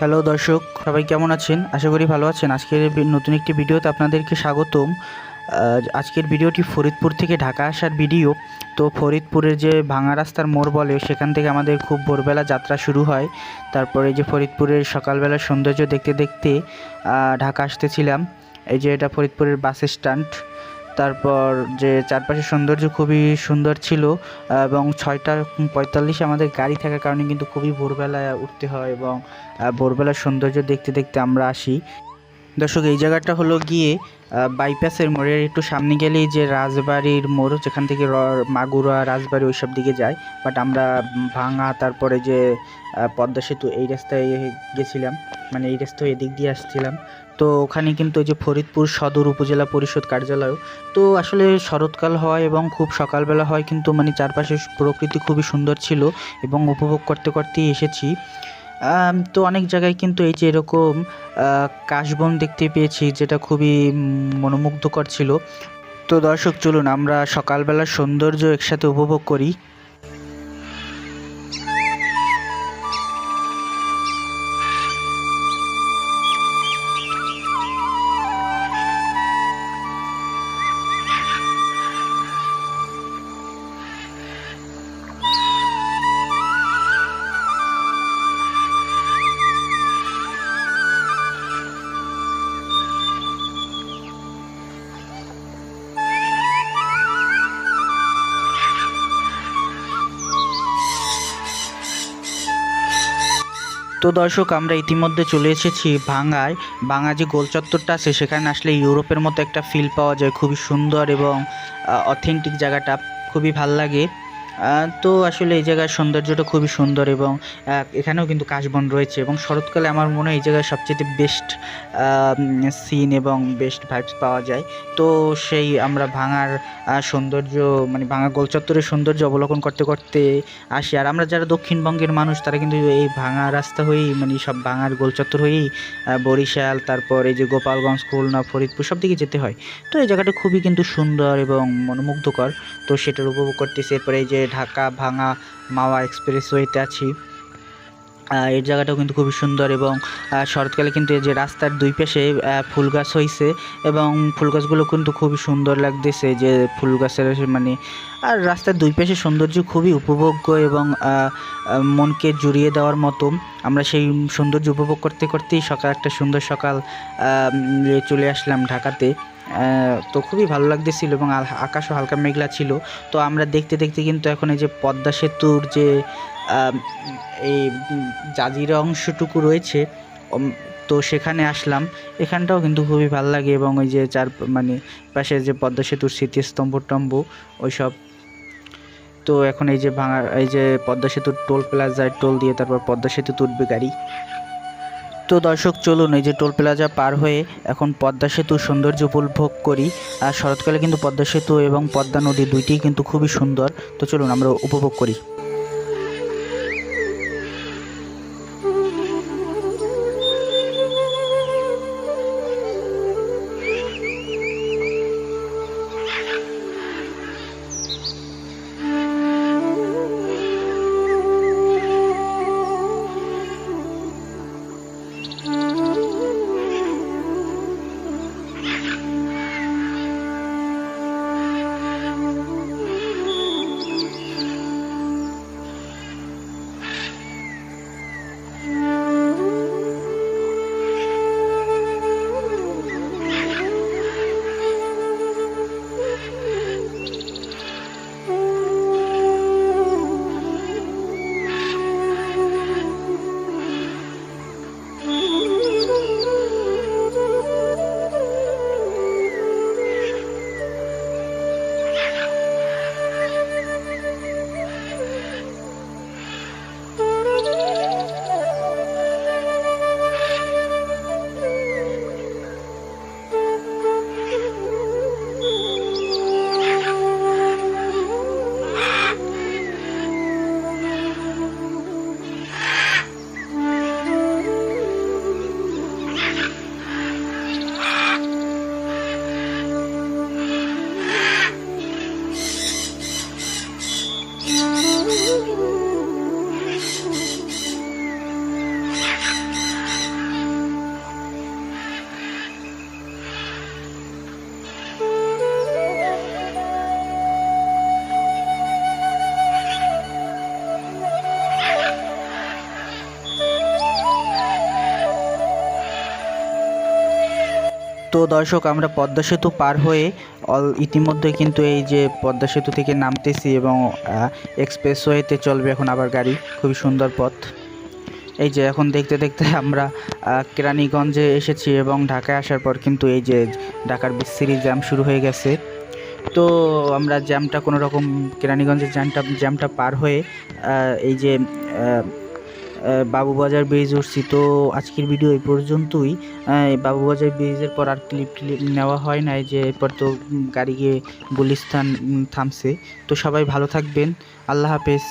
Hello দর্শক, সবাই কেমন আছেন? আশা করি ভালো আছেন। আজকের নতুন একটি ভিডিওতে আপনাদেরকে স্বাগতম। আজকের ভিডিওটি ফরিদপুর থেকে ঢাকা আসার ভিডিও। তো ফরিদপুরের যে ভাঙা রাস্তার মোড় বলে, সেখান থেকে আমাদের খুব ভোরবেলা যাত্রা শুরু হয়। তারপরে যে ফরিদপুরের সকালবেলার সৌন্দর্য দেখতে দেখতে ঢাকা আসতেছিলাম। এই যে এটা ফরিদপুরের বাস স্ট্যান্ড। তারপর যে চারপাশের সৌন্দর্য খুবই সুন্দর ছিল এবং ছয়টা পঁয়তাল্লিশে আমাদের গাড়ি থাকার কারণে কিন্তু খুবই ভোরবেলায় উঠতে হয় এবং ভোরবেলার সৌন্দর্য দেখতে দেখতে আমরা আসি। দর্শক, এই জায়গাটা হলো গিয়ে বাইপাসের মোড়ের, একটু সামনে গেলেই যে রাজবাড়ির মোড়, যেখান থেকে মাগুরা রাজবাড়ি ওইসব দিকে যায়। বাট আমরা ভাঙা, তারপরে যে পদ্মা সেতু, এই রাস্তায় গেছিলাম। মানে এই রাস্তায় এদিক দিয়ে আসছিলাম। তো ওখানে কিন্তু যে ফরিদপুর সদর উপজেলা পরিষদ কার্যালয়। তো আসলে শরৎকাল হয় এবং খুব সকালবেলা হয়, কিন্তু মানে চারপাশের প্রকৃতি খুবই সুন্দর ছিল এবং উপভোগ করতে করতেই এসেছি। তো অনেক জায়গায় কিন্তু এই যে এরকম কাশবন দেখতে পেয়েছি, যেটা খুবই মনোমুগ্ধকর ছিল। তো দর্শক, চলুন আমরা সকালবেলার সৌন্দর্য একসাথে উপভোগ করি। তো দর্শক, আমরা ইতিমধ্যে চলে এসেছি ভাঙায় ভাঙা যে গোল চত্বরটা আছে, সেখানে আসলে ইউরোপের মতো একটা ফিল পাওয়া যায়। খুবই সুন্দর এবং অথেন্টিক জায়গাটা। খুবই ভালো লাগে। তো আসলে এই জায়গার সৌন্দর্যটা খুবই সুন্দর এবং এখানেও কিন্তু কাশবন রয়েছে এবং শরৎকালে আমার মনে হয় এই জায়গায় সবচেয়ে বেস্ট সিন এবং বেস্ট ভাইবস পাওয়া যায়। তো সেই আমরা ভাঙার সৌন্দর্য মানে ভাঙা গোল চত্বরের সৌন্দর্য অবলোকন করতে করতে আসি। আর আমরা যারা দক্ষিণবঙ্গের মানুষ, তারা কিন্তু এই ভাঙা রাস্তা হয়েই মানে সব ভাঙার গোলচত্বর হয়েই বরিশাল, তারপর এই যে গোপালগঞ্জ, খুলনা, ফরিদপুর সব দিকে যেতে হয়। তো এই জায়গাটা খুবই কিন্তু সুন্দর এবং মনোমুগ্ধকর। তো সেটার উপভোগ করতেছি। এরপরে এই যে ঢাকা ভাঙা মাওয়া এক্সপ্রেসওয়েতে আছি। এই জায়গাটাও কিন্তু খুবই সুন্দর এবং শরৎকালে কিন্তু এই যে রাস্তার দুই পাশে ফুল গাছ হয়েছে এবং ফুল গাছগুলো কিন্তু খুবই সুন্দর লাগতেছে যে ফুল গাছের মানে আর রাস্তার দুই পাশে সৌন্দর্য খুবই উপভোগ্য এবং মনকে জুড়িয়ে দেওয়ার মতো। আমরা সেই সৌন্দর্য উপভোগ করতে করতেই সকাল একটা সুন্দর সকাল চলে আসলাম ঢাকাতে। তো খুবই ভালো লাগতেছিল এবং আকাশও হালকা মেঘলা ছিল। তো আমরা দেখতে দেখতে কিন্তু এখন এই যে পদ্মা সেতুর যে এই জাজিরা অংশটুকু রয়েছে তো সেখানে আসলাম। এখানটাও কিন্তু খুবই ভালো লাগে এবং ওই যে চার মানে পাশে যে পদ্মা সেতুর স্মৃতিস্তম্ভ টম্ব ওইসব। তো এখন এই যে ভাঙা, এই যে পদ্মা সেতুর টোল প্লাজায় টোল দিয়ে তারপর পদ্মা সেতু উঠবে গাড়ি। তো দর্শক, চলুন এই যে টোল প্লাজা পার হয়ে এখন পদ্মা সেতু সৌন্দর্য উপভোগ করি। আর শরৎকালে কিন্তু পদ্মা সেতু এবং পদ্মা নদী দুইটি কিন্তু খুবই সুন্দর। তো চলুন আমরা উপভোগ করি। তো দর্শক, আমরা পদ্মা সেতু পার হয়ে অল ইতিমধ্যে কিন্তু এই যে পদ্মা সেতু থেকে নামতেছি এবং এক্সপ্রেসওয়েতে চলবে এখন আবার গাড়ি। খুবই সুন্দর পথ। এই যে এখন দেখতে দেখতে আমরা কেরানীগঞ্জে এসেছি এবং ঢাকায় আসার পর কিন্তু এই যে ঢাকার বিস্তৃতি জ্যাম শুরু হয়ে গেছে। তো আমরা জ্যামটা কোনো রকম কেরানীগঞ্জের জ্যামটা জ্যামটা পার হয়ে এই যে বাবুবাজার ব্রিজ উঠছি। তো আজকের ভিডিও এই পর্যন্তই। বাবুবাজার ব্রিজের পর আর ক্লিপ ক্লিপ নেওয়া হয় নাই যে এরপর তো গাড়ি গিয়ে গুলিস্তান থামছে। তো সবাই ভালো থাকবেন। আল্লাহ হাফেজ।